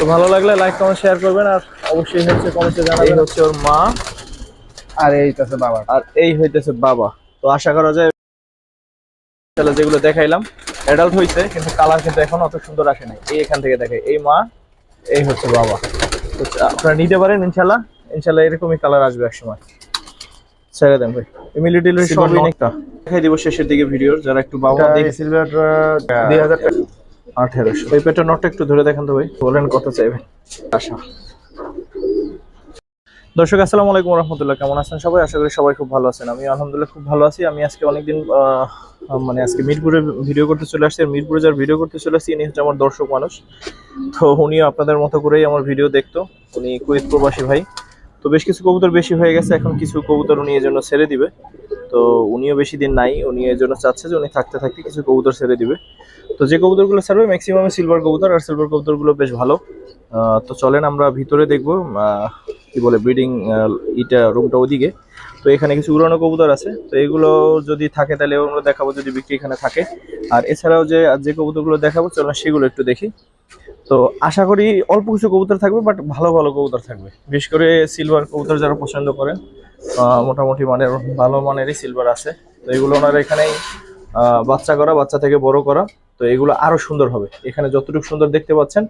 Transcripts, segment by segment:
তো ভালো লাগলে লাইক কমেন্ট শেয়ার করবেন আর অবশ্যই হচ্ছে কমেন্টে জানাবেন। হচ্ছে ওর মা। আর এইটাছে বাবা। আর এই হইতেছে বাবা। তো আশা করা যায় তাহলে যেগুলো দেখাইলাম অ্যাডাল্ট হইছে কিন্তু কালার কিন্তু এখন অত সুন্দর আসে নাই। এই এখান থেকে দেখে এই মা এই হচ্ছে বাবা। তো আপনারা নিতে পারেন ইনশাল্লাহ ইনশাল্লাহ এরকমই কালার আসবে এক সময় ছেড়ে দেন ভাই। সবই নেকটা দেখাই দিব শেষের দিকে ভিডিওর যারা একটু বাবা দেখে সিলভার দুই হাজার টাকা। আঠেরোশো। এই পেটের নোটটা একটু ধরে দেখেন তো ভাই। বলেন কত চাইবেন আশা। দর্শক, আসসালামু আলাইকুম রহমতুল্লাহ। কেমন আছেন সবাই? আশা করি সবাই খুব ভালো আছেন। আমি আলহামদুলিল্লাহ খুব ভালো আছি। আমি আজকে অনেকদিন মানে আজকে মিরপুরে ভিডিও করতে চলে আসছি। মিরপুরে যার ভিডিও করতে চলে আসছি, ইনি হচ্ছে আমার দর্শক মানুষ। তো উনিও আপনাদের মতো করেই আমার ভিডিও দেখতো। উনি কুয়েত প্রবাসী ভাই। তো বেশ কিছু কবুতর বেশি হয়ে গেছে। এখন কিছু কবুতর উনি এর জন্য ছেড়ে দিবে। তো উনিও বেশি দিন নাই, উনি এর জন্য চাচ্ছে যে উনি থাকতে থাকতে কিছু কবুতর ছেড়ে দিবে। তো যে কবুতরগুলো ছাড়বে ম্যাক্সিমাম সিলভার কবুতর, আর সিলভার কবুতরগুলো বেশ ভালো। তো চলেন আমরা ভিতরে দেখব কি বলে ব্রিডিং ইটা রুমটা ওদিকে। তো এখানে কিছু উড়ানো কবুতর আছে। তো এগুলো যদি থাকে তাহলে ওগুলো দেখাবো যদি বিক্রি এখানে থাকে। আর এছাড়াও যে যে কবুতরগুলো দেখাবো, চলেন সেগুলো একটু দেখি। তো আশা করি অল্প কিছু কবুতর থাকবে বাট ভালো ভালো কবুতর থাকবে। বিশেষ করে সিলভার কবুতর যারা পছন্দ করেন মোটামুটি মানের ভালো মানেরই সিলভার আছে। তো এগুলো ওনার এখানেই বাচ্চা করা, বাচ্চা থেকে বড় করা। তো এগুলো আরও সুন্দর হবে। এখানে যতটুকু সুন্দর দেখতে পাচ্ছেন,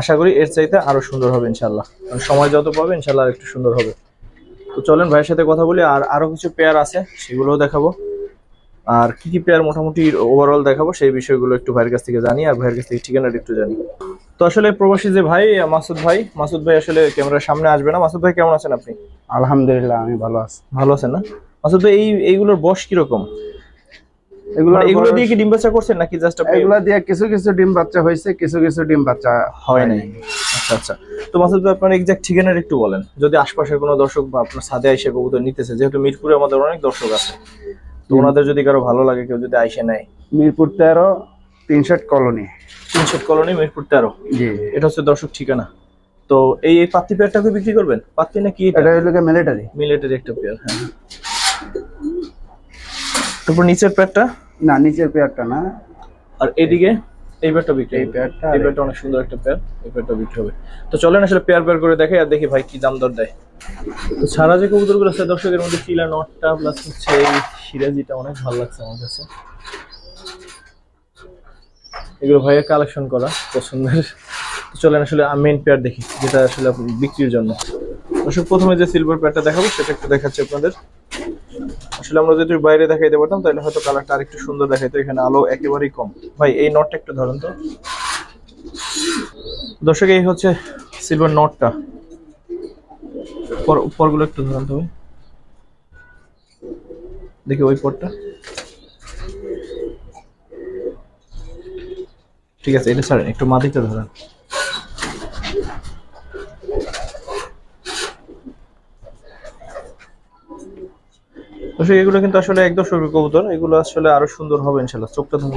আশা করি এর চাইতে আরও সুন্দর হবে ইনশাল্লাহ সময় যত পাবে ইনশাল্লাহ একটু সুন্দর হবে। তো চলেন ভাইয়ের সাথে কথা বলি, আর আরও কিছু পেয়ার আছে, সেগুলোও দেখাবো। আর কি কি পেয়ার মোটামুটি ওভারঅল দেখাবো সেই বিষয়গুলো একটু ভাইয়ের কাছ থেকে জানি আর ভাইয়ের কাছ থেকে ঠিকানাটা একটু জানি। তো আসলে প্রবাসী যে ভাই মাসুদ ভাই মাসুদ ভাই আসলে ক্যামেরার সামনে আসবে না। মাসুদ ভাই কেমন আছেন আপনি? আলহামদুলিল্লাহ আমি ভালো আছি। ভালো আছেন না? মাসুদ ভাই এই এইগুলোর বয়স কীরকম? এগুলো মানে এগুলো দিয়ে কি ডিম বাচ্চা করছেন নাকি জাস্ট আপনি এগুলো দিয়ে কিছু কিছু ডিম বাচ্চা হয়েছে কিছু কিছু ডিম বাচ্চা হয় নাই। আচ্ছা আচ্ছা। তো মাসুদ ভাই আপনার এক্সাক্ট ঠিকানাটা একটু বলেন। যদি আশপাশের কোনো দর্শক বা আপনার সাথে আইসে কবুতর নিতেছে যেহেতু মিরপুরে আমাদের অনেক দর্শক আছে। তো ওনাদের যদি কারও ভালো লাগে কেউ যদি আইসে নেয়? মিরপুর তেরো তিনশট কলোনি। তিনশো কলোনি মিরপুর তেরো? জি। এটা হচ্ছে দর্শক ঠিকানা। তো এই এই পাত্তি পেয়ারটাকে বিক্রি করবেন? পাত্তি নাকি এটা? এটা হলো মিলিটারি মিলেটের একটা পেয়ার হ্যাঁ। তারপর নিচের পেয়ারটা? না নিচের পেয়ারটা না। আর এদিকে এই পেয়ারটা বিক্রি এই। পেয়ারটা এই পেয়ারটা অনেক সুন্দর একটা পেয়ার এই পেয়ারটা বিক্রি হবে। তো চলেন আসলে পেয়ার পেয়ার করে দেখে আর দেখি ভাই কি দাম দর দেয়। ছাড়া যে কবুতরগুলো আছে, দর্শকের মধ্যে ফিলা নটটা প্লাস হচ্ছে এই সিরাজিটা অনেক ভালো লাগছে আমার কাছে। এগুলো ভাইয়া কালেকশন করা, পছন্দের। চলেন আসলে মেন পেয়ার দেখি, যেটা আসলে বিক্রির জন্য। দর্শক, প্রথমে যে সিলভার পেয়ারটা দেখাবো, সেটা একটু দেখাচ্ছি আপনাদের। আসলে আমরা যদি বাইরে দেখাইতে পারতাম, তাহলে হয়তো কালারটা আরেকটু সুন্দর দেখাইতো, এখানে আলো একেবারেই কম। ভাই, এই নটটা একটু ধরেন তো। দর্শক, এই হচ্ছে সিলভার নটটা পরগুলো একটু ধরেন তো ভাই। দেখি ওই পরটা। ঠিক আছে, এটা ছাড়েন, একটু মাদিতে ধরেন। দর্শক এগুলো কিন্তু আসলে একদম সরু কবুতর, এগুলো আসলে আরও সুন্দর হবে ইনশাল্লাহ, চোখটা ধরে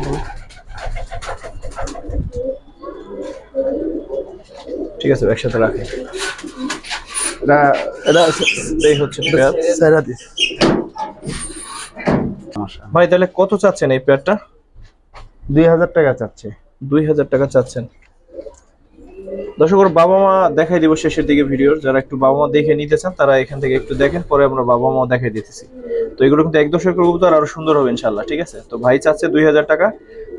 ঠিক আছে, একসাথে রাখে এটা এটা এই হচ্ছে পেয়ার সেরা ভাই তাহলে কত চাচ্ছেন এই পেয়ারটা দুই হাজার টাকা চাচ্ছে। দুই হাজার টাকা চাচ্ছেন। দর্শক বাবা মা দেখাই দিব শেষের দিকে ভিডিওর যারা একটু বাবা মা দেখে নিতে চান তারা এখান থেকে একটু দেখেন পরে আমরা বাবা মা দেখাই দিতেছি। তো এগুলো কিন্তু এক দশের কবুতর আরও সুন্দর হবে ইনশাল্লাহ ঠিক আছে? তো ভাই চাচ্ছে দুই হাজার টাকা।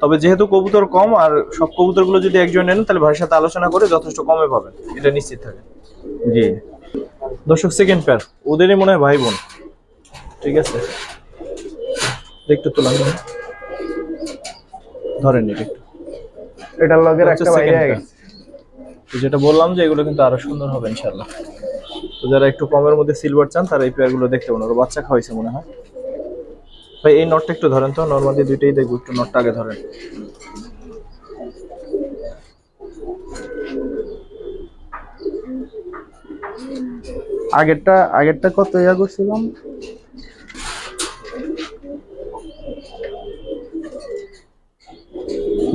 তবে যেহেতু কবুতর কম আর সব কবুতরগুলো যদি একজন নেন তাহলে ভাইয়ের সাথে আলোচনা করে যথেষ্ট কমে পাবেন। এটা নিশ্চিত থাকে জি। দর্শক সেকেন্ড পেয়ার ওদেরই মনে হয় ভাই বোন ঠিক আছে? একটু তোলান ধরেন। ধরেন এটা একটু। এটার লগের একটা বাইরে second তো যেটা বললাম যে এগুলো কিন্তু আরও সুন্দর হবে ইনশাল্লাহ তো যারা একটু কমের মধ্যে সিলভার চান তারা এই পেয়ারগুলো দেখতে পারেন। ওরা বাচ্চা খাওয়াইছে মনে হয়। ভাই এই নটটা একটু ধরেন তো। নর্মালি দুইটাই দেখব। একটু নটটা আগে ধরেন। আগেরটা আগেরটা কত ইয়া করছিলাম?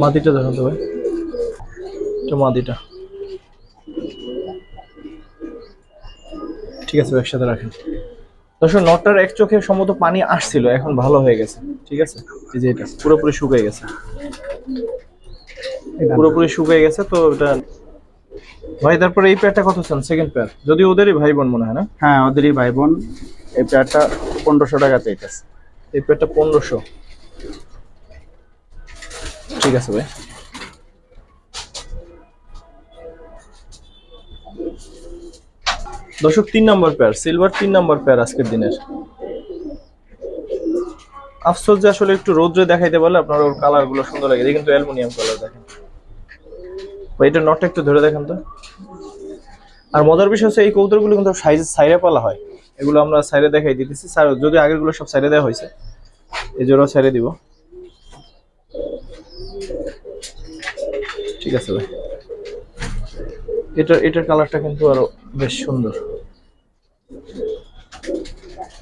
মাদিটা ধরেন তো ভাই। মাদিটা ঠিক আছে একসাথে রাখেন। দর্শক, নটটার এক চোখে সম্ভবত পানি আসছিল, এখন ভালো হয়ে গেছে। ঠিক আছে? এই যে এটা, পুরোপুরি শুকিয়ে গেছে। পুরোপুরি শুকিয়ে গেছে তো এটা ভাই তারপরে এই পেয়ারটা কত চান? সেকেন্ড পেয়ার যদি ওদেরই ভাই বোন মনে হয় না? হ্যাঁ ওদেরই ভাই বোন এই পেয়ারটা পনেরোশো টাকা চাইতেছে। এই পেয়ারটা পনেরোশো। ঠিক আছে ভাই। দর্শক তিন নম্বর পেয়ার সিলভার তিন নম্বর পেয়ার আজকের দিনের। আফসোস যে আসলে একটু রোদ্রে দেখাইতে পারলে আপনার ওর কালারগুলো সুন্দর লাগে। কিন্তু অ্যালুমিনিয়াম কালার দেখেন। ভাই, এটা নটটা একটু ধরে দেখেন তো। আর মজার বিষয় হচ্ছে এই কৌতুকগুলো কিন্তু সাইজ সাইরে পালা হয়। এগুলো আমরা সাইরে দেখাই দিতেছি। স্যার, যদি আগেরগুলো সব সাইরে দেওয়া হয়েছে, এই জোড়াও সাইরে দিব। ঠিক আছে ভাই। এটার এটার কালারটা কিন্তু আরও বেশ সুন্দর।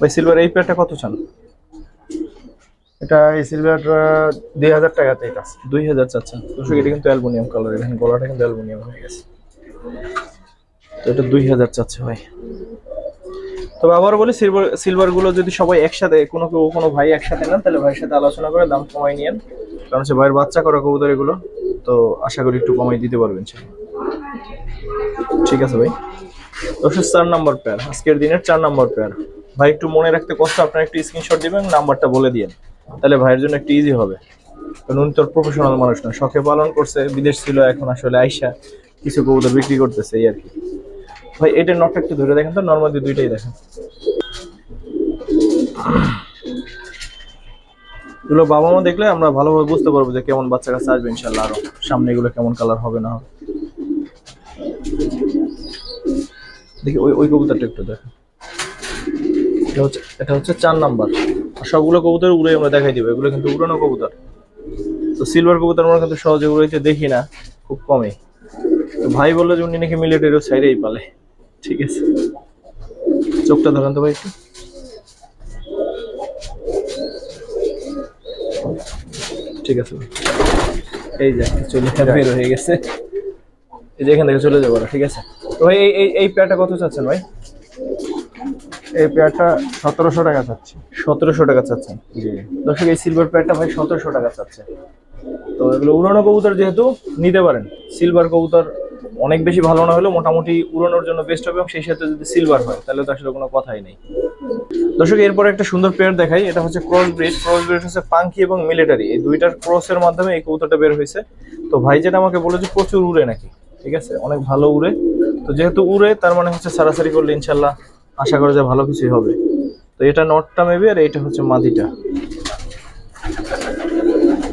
ভাই সিলভার এই পেয়ারটা কত চান? এটা এই সিলভার দুই হাজার টাকা চাইতেছে দুই হাজার চাচ্ছেন দর্শক এটা কিন্তু অ্যালুমিনিয়াম কালার এখানে গলাটা কিন্তু অ্যালুমিনিয়াম হয়ে গেছে। তো এটা দুই হাজার চাচ্ছে ভাই। তবে আবার বলি সিলভার সিলভারগুলো যদি সবাই একসাথে কোনো কেউ কোনো ভাই একসাথে নেন তাহলে ভাইয়ের সাথে আলোচনা করে দাম কমাই নিয়েন। কারণ হচ্ছে ভাইয়ের বাচ্চা করা কবুতর এগুলো তো আশা করি একটু কমাই দিতে পারবেন সে। ঠিক আছে ভাই। দশের চার নম্বর পেয়ার আজকের দিনের চার নম্বর পেয়ার ভাই একটু মনে রাখতে কষ্ট আপনার একটু স্ক্রিনশট দিবেন নাম্বারটা বলে দিয়েন। তাহলে ভাইয়ের জন্য একটু ইজি হবে। কারণ তোর প্রফেশনাল মানুষ না, শখে পালন করছে, বিদেশ ছিল, এখন আসলে আইসা কিছু কবুতর বিক্রি করতেছে, এই আর কি। ভাই, এটা নটটা একটু ধরে দেখেন তো নর্মালি দুইটাই দেখেন। এগুলো বাবা মা দেখলে আমরা ভালোভাবে বুঝতে পারব যে কেমন বাচ্চা কাছে আসবে ইনশাল্লাহ আরও। সামনে এগুলো কেমন কালার হবে না দেখি, ওই ওই কবুতরটা একটু দেখেন। এটা হচ্ছে এটা হচ্ছে চার নাম্বার। সবগুলো কবুতর উড়ে আমরা দেখাই দিব। এগুলো কিন্তু উড়ানো কবুতর। তো সিলভার কবুতর আমরা কিন্তু সহজে উড়াইতে দেখি না খুব কমই। তো ভাই বলল যে উনি নাকি মিলিটারিও সাইডেই পালে। ঠিক আছে। চোখটা ধরেন তো ভাই একটু। ঠিক আছে এই যে চলে বের হয়ে গেছে। এই যে এখান থেকে চলে যাব ঠিক আছে। তো ভাই এই এই এই প্যাটা কত চাচ্ছেন ভাই? এই পেয়ারটা সতেরোশো টাকা চাচ্ছি। সতেরোশো টাকা চাচ্ছেন? জি। দর্শক এই সিলভার প্যাডটা ভাই সতেরোশো টাকা চাচ্ছে। তো এগুলো উড়ানো কবুতর যেহেতু নিতে পারেন সিলভার কবুতর অনেক বেশি ভালো না হলেও মোটামুটি উড়ানোর জন্য বেস্ট হবে এবং সেই সাথে যদি সিলভার হয় তাহলে তো আসলে কোনো কথাই নেই। দর্শক এরপরে একটা সুন্দর পেয়ার দেখাই এটা হচ্ছে ক্রস ব্রিড ক্রস ব্রিড হচ্ছে পাঙ্কি এবং মিলিটারি এই দুইটার ক্রসের মাধ্যমে এই কবুতরটা বের হয়েছে। তো ভাই যেটা আমাকে বলেছে প্রচুর উড়ে নাকি? ঠিক আছে? অনেক ভালো উড়ে। তো যেহেতু উড়ে তার মানে হচ্ছে সারাসারি করলে ইনশাল্লাহ আশা করা যায় ভালো কিছুই হবে। তো এটা নটটা মেবি আর এটা হচ্ছে মাদিটা।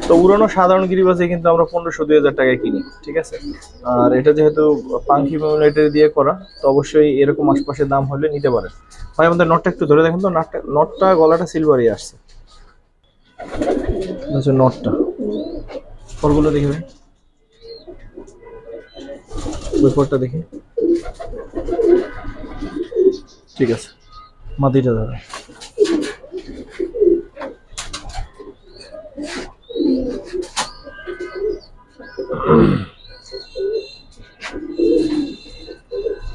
তো উড়ানো সাধারণ গিরিবাজে কিন্তু আমরা পনেরোশো, দুই হাজার টাকায় কিনি, ঠিক আছে? আর এটা যেহেতু পাঙ্কি মিউলেটারি দিয়ে করা, তো অবশ্যই এরকম আশপাশে দাম হলে নিতে পারেন। ভাই, আমাদের নটটা একটু ধরে দেখেন তো, নটটা নটটা, গলাটা সিলভারই আসছে। হচ্ছে নটটা। ফলগুলো দেখি ভাই। ওই ফলটা দেখি। ঠিক আছে। মাদিটা ধরে।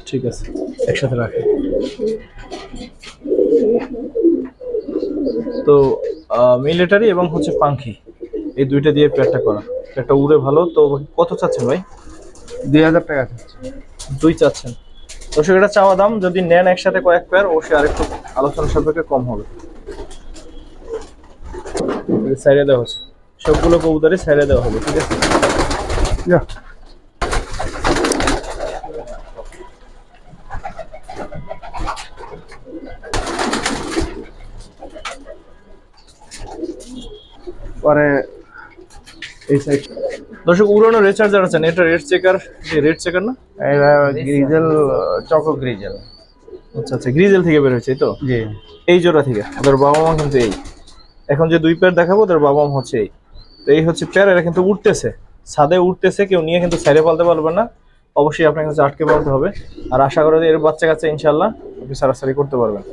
ঠিক আছে। একসাথে রাখে। তো মিলিটারি এবং হচ্ছে পাঙ্খি এই দুইটা দিয়ে প্যাকটা করা। একটা উড়ে ভালো। তো কত চাচ্ছেন ভাই? দুই হাজার টাকা চাচ্ছি। দুই চাচ্ছেন। দর্শক এটা চাওয়া দাম যদি নেন একসাথে কয়েক পেয়ার অবশ্যই আরেকটু আলোচনা সাপেক্ষে কম হবে। সাইডে দেওয়া হচ্ছে। সবগুলো কবুতরই সাইডে দেওয়া হবে ঠিক আছে? যা পরে এই সাইড দর্শক উড়ানো রেচার্জার আছেন এটা রেড চেকার রেড চেকার না? Grizzle choco grizzle. আচ্ছা আচ্ছা গ্রিজেল থেকে বের হয়েছে তো? জি। এই জোড়া থেকে। ওদের বাবা মা কিন্তু এই। এখন যে দুই পেয়ার দেখাবো ওদের বাবা মা হচ্ছে এই। তো এই হচ্ছে পেয়ার এরা কিন্তু উঠতেছে ছাদে উঠতেছে কেউ নিয়ে কিন্তু সাইডে পালতে পারবে না। অবশ্যই আপনার কাছে আটকে পালতে হবে। আর আশা করা এর বাচ্চা কাছে ইনশাল্লাহ আপনি সারাসারি করতে পারবেন।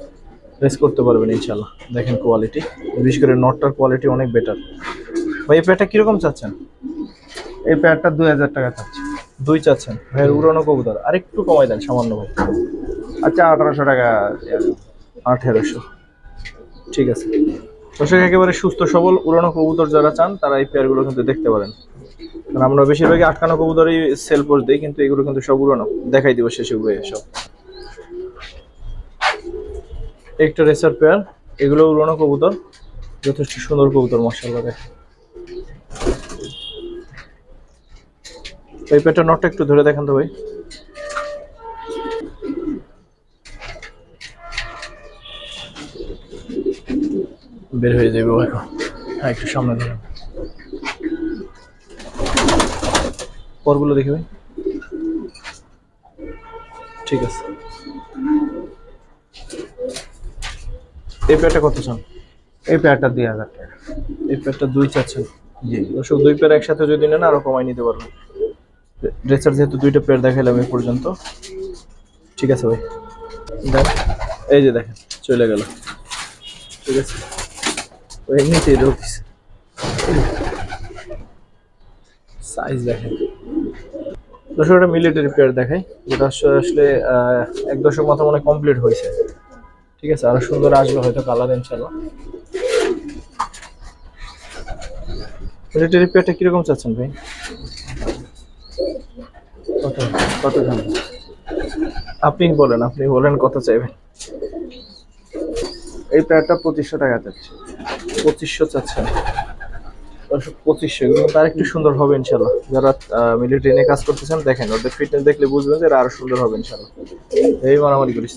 রেস করতে পারবেন ইনশাল্লাহ দেখেন কোয়ালিটি বিশেষ করে নটটার কোয়ালিটি অনেক বেটার ভাই এই পেয়ারটা কীরকম চাচ্ছেন? এই প্যাডটা দুই হাজার টাকা চাচ্ছি। দুই চাচ্ছেন? ভাইয়ের উড়ানো কবুতর। আর একটু কমাই দেন সামান্য ভাই আচ্ছা আঠারোশো টাকা আঠেরোশো। ঠিক আছে। দর্শক একেবারে সুস্থ সবল উড়ানো কবুতর যারা চান তারা এই পেয়ারগুলো কিন্তু দেখতে পারেন। কারণ আমরা বেশিরভাগই আটকানো কবুতরই সেল পোস্ট দিই কিন্তু এগুলো কিন্তু সব উড়ানো। দেখাই দিব শেষে উড়ে সব। একটা রেসার পেয়ার এগুলো উড়ানো কবুতর। যথেষ্ট সুন্দর কবুতর মশাল্লা দেখে এই পেয়ারটা নটটা একটু ধরে দেখান তো ভাই। বের হয়ে যাবে এখন। হ্যাঁ একটু সামনে ধরুন পরগুলো দেখি ভাই। ঠিক আছে। এই পেয়ারটা কত চান? এই পেয়ারটা দুই হাজার টাকা। এই পেয়ারটা দুই চাচ্ছেন? জি। দর্শক দুই পেয়ার একসাথে যদি নেন আরও কমাই নিতে পারবেন। ড্রেসার যেহেতু দুইটা পেয়ার দেখাইলাম এই পর্যন্ত। ঠিক আছে ভাই। দেখ, এই যে দেখেন, চলে গেল। ঠিক আছে? ও এমনিতেই রোপিস সাইজ দেখেন। দর্শক, একটা মিলিটারি পেয়ার দেখাই, যেটা আসলে আসলে এক দশক মতো মনে কমপ্লিট হয়েছে ঠিক আছে? আরও সুন্দর আসবে হয়তো কালার ইনশাল্লাহ মিলিটারি পেয়ারটা কীরকম চাচ্ছেন ভাই? কত দাম আপনি বলেন আপনি বলেন কত চাইবেন? এই পেয়ারটা পঁচিশশো টাকা যাচ্ছে পঁচিশশো চাচ্ছেন? পঁচিশশো এগুলো তার একটু সুন্দর হবে ইনশাল্লাহ যারা মিলিটারি নিয়ে কাজ করতেছেন দেখেন ওদের ফিটনেস দেখলে বুঝবেন যে আরও সুন্দর হবে ইনশাল্লাহ এই মারামারি করিস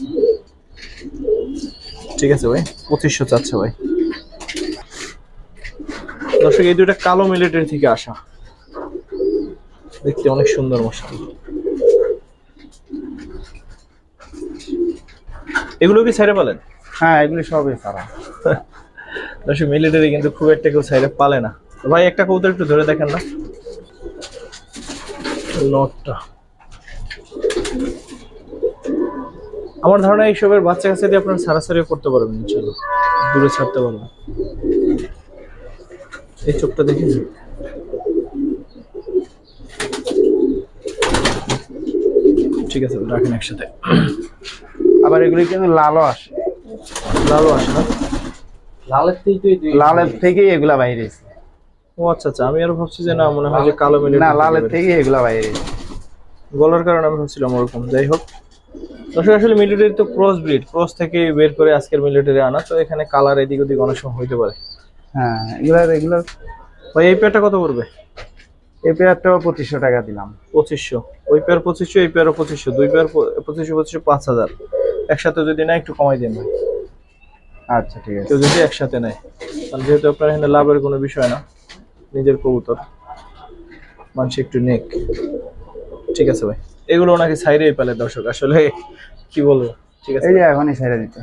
ঠিক আছে ভাই পঁচিশশো চাচ্ছে ভাই। দর্শক এই দুইটা কালো মিলিটারি থেকে আসা। দেখতে অনেক সুন্দর মশাল এগুলো কি ছেড়ে পালেন? হ্যাঁ এগুলো সবই সারা দর্শক মিলিটারি কিন্তু খুব একটা কেউ সাইডে পালে না। ভাই একটা কবুতর একটু ধরে দেখেন না। নটটা আমার ধারণা এইসবের বাচ্চা কাছে দিয়ে আপনারা সারাসারিও করতে পারবেন ইনশাল্লাহ দূরে ছাড়তে পারবেন। এই চোখটা দেখি ঠিক আছে রাখেন একসাথে। আবার এগুলি কিন্তু লালও আসে। লালও আসে না। লালের থেকেই দুই লালের থেকেই এগুলা বাইরে ও আচ্ছা আচ্ছা আমি আরও ভাবছি যে না মনে হয় যে কালো মিলিটারি না লালের থেকেই এগুলা বাইরে গলার কারণে আমি ভাবছিলাম ওরকম যাই হোক। দর্শক আসলে মিলিটারি তো ক্রস ব্রিড ক্রস থেকে বের করে আজকের মিলিটারি আনা তো এখানে কালার এদিক ওদিক অনেক সময় হইতে পারে। হ্যাঁ এগুলা এগুলা ভাই এই পেয়ারটা কত পড়বে? এই পেয়ারটাও পঁচিশশো টাকা দিলাম। পঁচিশশো। ওই পেয়ার পঁচিশশো এই পেয়ারও পঁচিশশো। দুই পেয়ার পঁচিশশো পঁচিশশো পাঁচ হাজার। একসাথে যদি না একটু কমাই দিন ভাই আচ্ছা ঠিক আছে। কেউ যদি একসাথে নেয় কারণ যেহেতু আপনার এখানে লাভের কোনো বিষয় না নিজের কবুতর মানুষ একটু নেক। ঠিক আছে ভাই। এগুলো ওনাকে সাইডেই পেলে দর্শক আসলে কি বলব? ঠিক আছে। এই যে এখনই ছেড়ে দিতে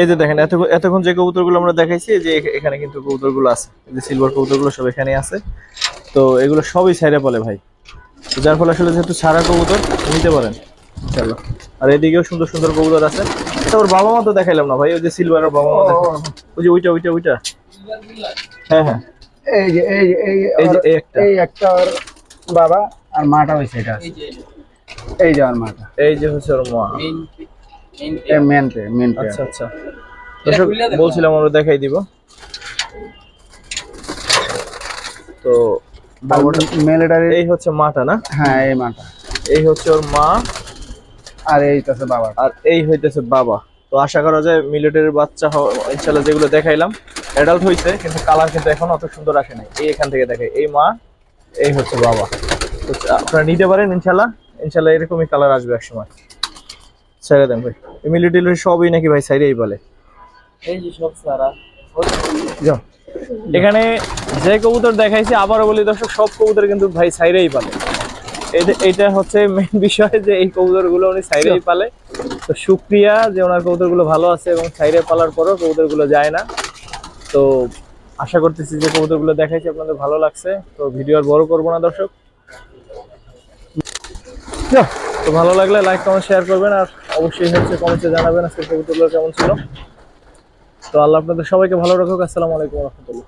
এই যে দেখেন এত এতক্ষণ যে কবুতরগুলো আমরা দেখাইছি যে এখানে কিন্তু কবুতরগুলো আছে। এই যে সিলভার কবুতরগুলো সব এখানে আছে। তো এগুলো সবই সাইডে বলে ভাই। যার ফলে আসলে যেহেতু সারা কবুতর নিতে পারেন। চলো আর এদিকেও সুন্দর সুন্দর কবুতর আছে। এটা ওর বাবা মা তো দেখাইলাম না ভাই ওই যে সিলভারের বাবা মা ওই যে ওইটা ওইটা ওইটা। হ্যাঁ হ্যাঁ। এই যে এই যে এই এই যে একটা। এই একটা ওর বাবা আর মাটা সাইডে আছে এই যে। এই আর মাটা। এই যে হচ্ছে ওর মা। মেন পে মেন আচ্ছা আচ্ছা। দর্শক বলছিলাম আমরা দেখাই দিব। তো মিলিটারি এই হচ্ছে মাটা না? হ্যাঁ এই মাটা। এই হচ্ছে ওর মা। আর এই তো বাবা। আর এই হইতেছে বাবা। তো আশা করা যায় মিলিটারির বাচ্চা ইনশাল্লাহ যেগুলো দেখাইলাম অ্যাডাল্ট হইছে কিন্তু কালার কিন্তু এখন অত সুন্দর আসে নাই। এই এখান থেকে দেখে এই মা এই হচ্ছে বাবা। তো আপনারা নিতে পারেন ইনশাল্লাহ। ইনশাল্লাহ এরকমই কালার আসবে এক সময় ছেড়ে দেন ভাই। এই মিলিটারি সবই নাকি ভাই সাইডেই বলে। এই যে সব সারা যাও। এখানে যে কবুতর দেখাইছি আবারও বলি দর্শক সব কবুতর কিন্তু ভাই সাইরেই পালে। এইটা হচ্ছে মেন বিষয় যে এই কবুতরগুলো উনি সাইরেই পালে। তো শুক্রিয়া যে ওনার কবুতরগুলো ভালো আছে এবং সাইরে পালার পরও কবুতরগুলো যায় না। তো আশা করতেছি যে কবুতরগুলো দেখাইছি আপনাদের ভালো লাগছে। তো ভিডিও আর বড় করব না দর্শক। তো ভালো লাগলে লাইক কমেন্ট শেয়ার করবেন। আর অবশ্যই হচ্ছে কমেন্টে জানাবেন আজকে কবুতরগুলো কেমন ছিল। তো আল্লাহ আপনাদের সবাইকে ভালো রাখুক। আসসালামু আলাইকুম রহমতুল্লাহ।